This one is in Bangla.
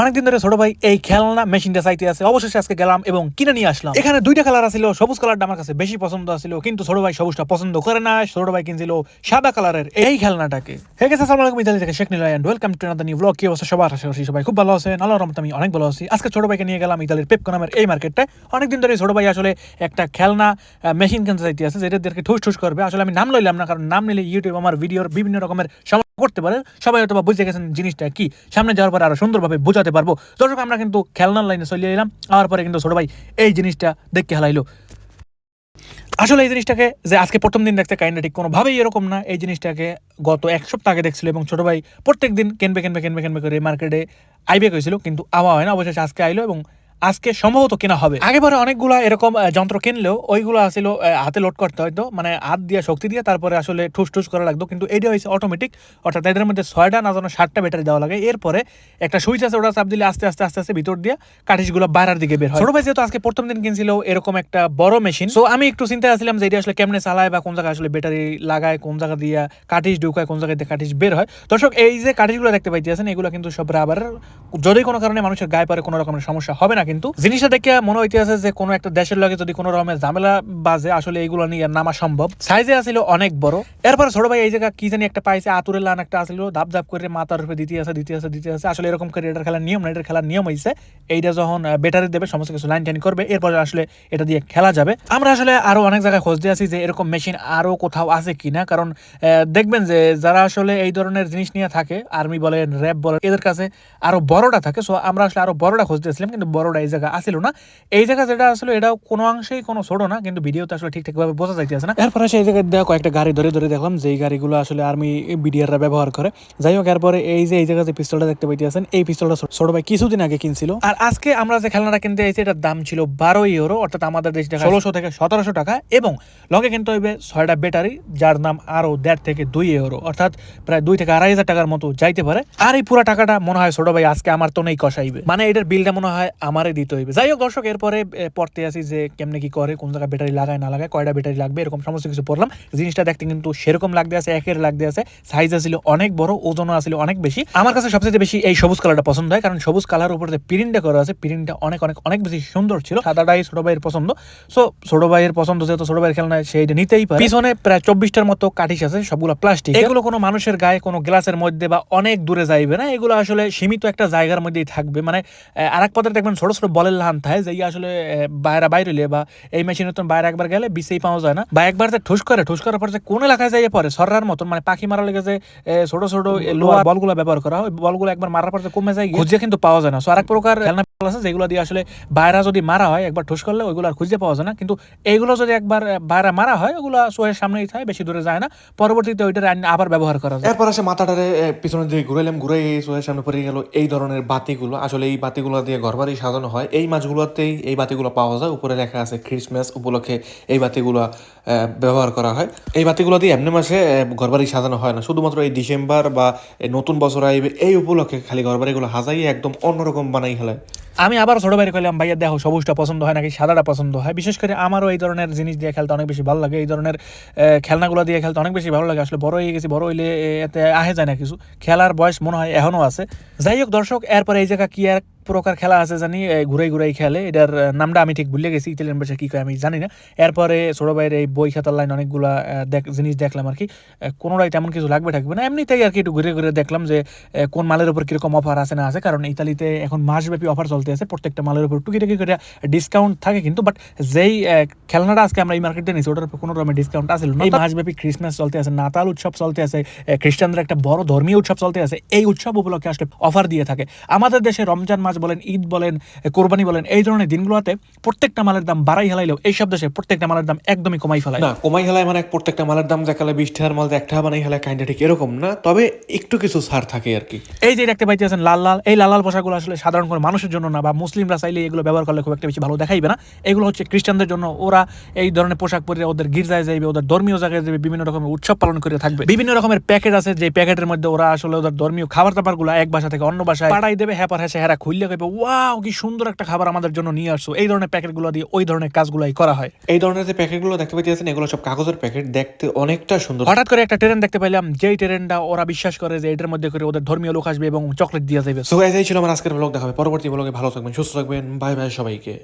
অনেকদিন ধরে ছোট ভাই এই খেলনা মেশিনটা চাইতে আছে। অবশেষে আজকে গেলাম এবং কিনে নিয়ে আসলাম। এখানে দুইটা কালার আছিল, সবুজ কালারটা আমার কাছে বেশি পছন্দ আছিল, কিন্তু ছোট ভাই সবুজটা পছন্দ করে না ছোট ভাই কিনছিল সাদা কালারের এই খেলনাটাকে। হে গেছে আসসালামু আলাইকুম ইতালি থেকে Sheikh Niloy and welcome to another blog কি অবস্থা সবার? আশা করছি সবাই খুব ভালো আছেন। আল্লাহর রহমতে আমি অনেক ভালো আছি। আজকে ছোট ভাইকে নিয়ে গেলাম ইতালির পেপকো নামের এই মার্কেটটায় অনেকদিন ধরে ছোট ভাই আসলে একটা খেলনা মেশিন কিনতে চাইতে আছে, যেটা দেখে ঠুস ঠুস করবে। আসলে আমি নাম লইলাম না, কারণ নাম নিলে ইউটিউব আমার ভিডিওর বিভিন্ন রকমের সমস্যা করতে পারে। সবাই হয়তো বুঝে গেছেন জিনিসটা কি। সামনে যাওয়ার পরে আরও সুন্দরভাবে বোঝাতে পারব। দর্শক, আমরা কিন্তু খেলনার লাইনে চলে এলাম। আর পরে কিন্তু ছোট ভাই এই জিনিসটা দেখতে হালাইলো। আসলে এই জিনিসটাকে যে আজকে প্রথম দিন দেখতে কাইন্ডা ঠিক কোনোভাবেই এরকম না। এই জিনিসটাকে গত এক সপ্তাহ আগে দেখছিল এবং ছোট ভাই প্রত্যেক দিন কেনবে কেনবে কেনবে কেনবে করে মার্কেটে আইবে হয়েছিল কিন্তু আওয়া হয় না, অবশেষে আজকে আইলো এবং আজকে সম্ভবত কেনা হবে। আগে পরে অনেকগুলা এরকম যন্ত্র কিনলেও ওইগুলো আসলে হাতে লোড করতে হয়তো মানে হাত দিয়ে শক্তি দিয়ে তারপরে আসলে ঠুস ঠুস করা লাগতো। কিন্তু এটা হয়েছে অটোমেটিক অর্থাৎ এদের মধ্যে ছয়টা না যেন ষাটটা ব্যাটারি দেওয়া লাগে। এরপরে একটা সুইচ আছে, ওটা চাপ দিলে আস্তে আস্তে আস্তে আস্তে ভিতর দিয়ে কাঠিসগুলো বাইরের দিকে বের হয়। ছোট ভাই যেহেতু আজকে প্রথম দিন কিনছিল এরকম একটা বড় মেশিন তো আমি একটু চিন্তা আসছিলাম যে এটা আসলে কেমনে চালায় বা কোন জায়গায় আসলে ব্যাটারি লাগায়, কোন জায়গা দিয়ে কাঠিস ঢুকায়, কোন জায়গায় দিয়ে কাঠিস বের হয়। দর্শক, এই যে কাঠিসগুলো দেখতে পাইতে পাইতেছেন, এগুলো কিন্তু সব রাবার যদি কোনো কারণে মানুষের গায়ে পরে কোনো রকমের সমস্যা হবে না। কিন্তু জিনিসটা দেখে মনে হইতে আছে যে কোনো একটা দেশের লগে যদি কোনো রকমের ঝামেলা বাজে, আসলে এইগুলো নিয়ে নামা সম্ভব। সাইজে আছিল অনেক বড়। এরপর ছোট ভাই এই জায়গা কি জানি একটা পাইছে, আতুরের লান একটা আসছিল ধাপ ধাপ করে মাথার উপরে দিতে আছে দিতে আছে দিতে আছে। আসলে এরকম করে এটার খেলার নিয়ম না, এটার খেলার নিয়ম হয়েছে এইটা যখন ব্যাটারি দেবে, সমস্ত কিছু লাইন টাইন করবে, এরপর আসলে এটা দিয়ে খেলা যাবে। আমরা আসলে আরও অনেক জায়গায় খোঁজ দিয়ে আছি যে এরকম মেশিন আরও কোথাও আছে কিনা, কারণ দেখবেন যে যারা আসলে এই ধরনের জিনিস নিয়ে থাকে আর্মি বলেন র্যাব বলেন, এদের কাছে আরও বড়টা থাকে। সো আমরা আসলে আরও বড়টা খুঁজতেছিলাম কিন্তু বড়টা এই জায়গা আসিল না। এই জায়গা যেটা আসলে, এটাও কোনো অংশেই কোনো ছোট না, কিন্তু ভিডিওতে আসলে ঠিকঠাক ভাবে বোঝা যাইতেছে না। এরপরে সেই জায়গায় দেওয়া কয়েকটা গাড়ি ধরে ধরে দেখলাম যে এই গাড়িগুলো আসলে আর্মি বিডিআররা ব্যবহার করে। যাই হোক, এরপরে এই যে, এই জায়গায় যে পিস্তলটা দেখতে পাইতেছেন, এই পিস্তলটা ছোট ভাই কিছুদিন আগে কিনছিল। আর আজকে আমরা যে খেলনাটা কিনতে এসেছি এটার দাম ছিল বারো ইউরো অর্থাৎ আমাদের দেশ টাকা ষোলোশো থেকে সতেরোশো টাকা, এবং লগে কিনতে হইবে ছয়টা ব্যাটারি যার দাম আরও দেড় থেকে দুই ইউরো অর্থাৎ প্রায় দুই থেকে আড়াই হাজার টাকার মতো যাইতে পারে। আর এই পুরো টাকাটা মনে হয় ছোট ভাই আজকে আমার তো নেই কষাইবে। মানে এটার বিলটা মনে হয় আমারই দিতে হইবে। যাই হোক দর্শক, এরপরে পড়তে আসি যে কেমনে কি করে, কোন জায়গায় ব্যাটারি লাগায়, না লাগায়, কয়টা ব্যাটারি লাগবে, এরকম সমস্ত কিছু পড়লাম। জিনিসটা দেখতে কিন্তু সেরকম লাগতে আছে, একের লাগতে আছে সাইজ ছিল অনেক বড়, ওজনও আছিল অনেক বেশি। আমার কাছে সবচেয়ে বেশি এই সবুজ কালারটা পছন্দ হয়, কারণ সবুজ কালার উপর যে প্রিন্টটা করা আছে প্রিন্টটা অনেক অনেক অনেক বেশি সুন্দর ছিল। সাদাটাই ছোট ভাইয়ের পছন্দ। সো ছোট ভাইয়ের পছন্দ যেহেতু, ছোট ভাইয়ের খেলনা সেইটা নিতেই পারে। পিছনে প্রায় চব্বিশটার মতো কাঠিস আছে, সবগুলো প্লাস্টিক এগুলো কোনো মানুষের গায়ে, কোনো গ্লাসের মধ্যে বা অনেক দূরে যাইবে না। এগুলো আসলে সীমিত একটা জায়গার মধ্যেই থাকবে। মানে আর এক পথে দেখবেন ছোট ছোট বলের লান থাকে যে আসলে বাইরা বাইরে হইলে বা এই মেশিনের তো বাইরে একবার গেলে বিশেই পাওয়া যায় না। বা একবার যে ঠুস করে ঠুস করার পর যে কোন এলাকায় যাইয়ে পরে সরার মতন মানে পাখি মারা লেগে যে ছোট ছোট লোহার বলগুলো ব্যবহার করা হয়। বলগুলো একবার মারার পর যে কমে যায় খুঁজে কিন্তু পাওয়া যায় না। সো আরেক প্রকার আছে যেগুলো দিয়ে আসলে বাইরা যদি মারা হয় একবার ঠুস করলে ওইগুলো আর খুঁজে পাওয়া যায় না। কিন্তু এইগুলো যদি একবার বাইরে মারা হয় ওগুলো সোহের সামনেই থাকে বেশি দূরে যায় না। পরবর্তীতে ওইটা আবার ব্যবহার করা যায়। এরপর আসে মাথাটারে পিছনের দিকে ঘুরাইলাম ঘুরে সোহের সামনে পড়ে গেল এই ধরনের বাতিগুলো। আসলে এই বাতিগুলো দিয়ে ঘরবাড়ি সাজানো হয়। এই মাছগুলোতেই এই বাতিগুলো পাওয়া যায়। উপরে লেখা আছে ক্রিসমাস উপলক্ষে এই বাতিগুলো ব্যবহার করা হয়। এই বাতিগুলো দিয়ে এমনি মাসে আহ, ঘরবাড়ি সাজানো হয় না। শুধুমাত্র এই ডিসেম্বর বা নতুন বছর আইবে এই উপলক্ষে খালি ঘর ঘরবাড়িগুলো হাজাই একদম অন্যরকম বানাই ফেলায়। আমি আবার ছোট বাইরে কইলাম, ভাইয়া দেখো, সবুজটা পছন্দ হয় নাকি? সাদাটা পছন্দ হয়? বিশেষ করে আমারও এই ধরনের জিনিস দিয়ে খেলতে অনেক বেশি ভালো লাগে। এই ধরনের খেলনাগুলো দিয়ে খেলতে অনেক বেশি ভালো লাগে। আসলে বড় হয়ে গেছি, বড় হইলে এতে আহে যায় না কিছু। খেলার বয়স মনে হয় এখনও আছে। যাই হোক দর্শক, এরপরে এই জায়গা কি এক প্রকার খেলা আছে জানি ঘুরাই ঘুরাই খেলে। এটার নামটা আমি ঠিক ভুলে গেছি ইতালিয়ান ভাষা কি কয় আমি জানি না। এরপরে ছোট ভাইয়ের এই বই খাতার লাইন অনেকগুলা দেখ- জিনিস দেখলাম আর কি। কোনোটাই তেমন কিছু লাগবে থাকবে না। এমনিতেই আর কি একটু ঘুরে ঘুরে দেখলাম যে কোন মালের উপর কীরকম অফার আছে না আছে। কারণ ইতালিতে এখন মাসব্যাপী অফার চলতে আছে। প্রত্যেকটা মালের উপর টুকিটাকি করে ডিসকাউন্ট থাকে কিন্তু। বাট যেই খেলনাটা আজকে আমরা এই মার্কেটে নিয়েছি ওটার উপর কোনো রকমের ডিসকাউন্ট আছে না। এই মাসব্যাপী ক্রিসমাস চলতে আছে নাতাল উৎসব চলতে আছে খ্রিস্টানদের একটা বড় ধর্মীয় উৎসব চলতে আছে। এই উৎসব উপলক্ষে আসলে অফার দিয়ে থাকে। আমাদের দেশে রমজান মাস বলেন ঈদ বলেন কোরবানি বলেন এই ধরনের দিনগুলোতে প্রত্যেকটা মালের দাম বাড়াই হেলাইলেও এইসব দেশে প্রত্যেকটা মালের দাম একদমই কমাই ফেলায়। না কমাই হেলায় মানে প্রত্যেকটা মালের দাম দেখালে বিশ টাকার মাল এক টাকা বানাই হেলায় কাইন্ডা ঠিক এরকম না তবে একটু কিছু ছাড় থাকে আর কি। এই যে দেখতে পাইতেছেন লাল লাল এই লাল লাল পোশাকগুলো আসলে সাধারণ কোনো মানুষের জন্য না বা মুসলিমরা চাইলে এগুলো ব্যবহার করলে খুব একটা বেশি ভালো দেখাইবে না। এগুলো হচ্ছে খ্রিস্টানদের জন্য ওরা এই ধরনের পোশাক পরে ওদের গির্জায় যাইবে ওদের ধর্মীয় জায়গায় যাবে বিভিন্ন রকমের উৎসব পালন করে থাকবে। বিভিন্ন রকমের প্যাকেট আছে যে প্যাকেটের মধ্যে ওরা আসলে ওদের ধর্মীয় খাবার দাবারগুলো এক ভাষা থেকে অন্য বাসায় পাঠাই দেবে হ্যাঁ হ্যাঁ হেরা খুললে পাবো ওয়াও কি সুন্দর একটা খাবার আমাদের জন্য নিয়ে আসছো। এই ধরনের প্যাকেটগুলো দিয়ে ওই ধরনের কাজগুলাই করা হয়। এই ধরনের যে প্যাকেটগুলো দেখতে পাইতেছেন এগুলো সব কাগজের প্যাকেট দেখতে অনেকটা সুন্দর। হঠাৎ করে একটা ট্রেন দেখতে পেলাম যেই ট্রেনটা ওরা বিশ্বাস করে যে এটার মধ্যে করে ওদের ধর্মীয় লোক আসবে এবং চকলেট দিয়ে যাবে সো এই ছিল আমার আজকের ব্লগ দেখাবে পরবর্তী ব্লগে ভালো থাকবেন সুস্থ থাকবেন। বাই বাই সবাইকে।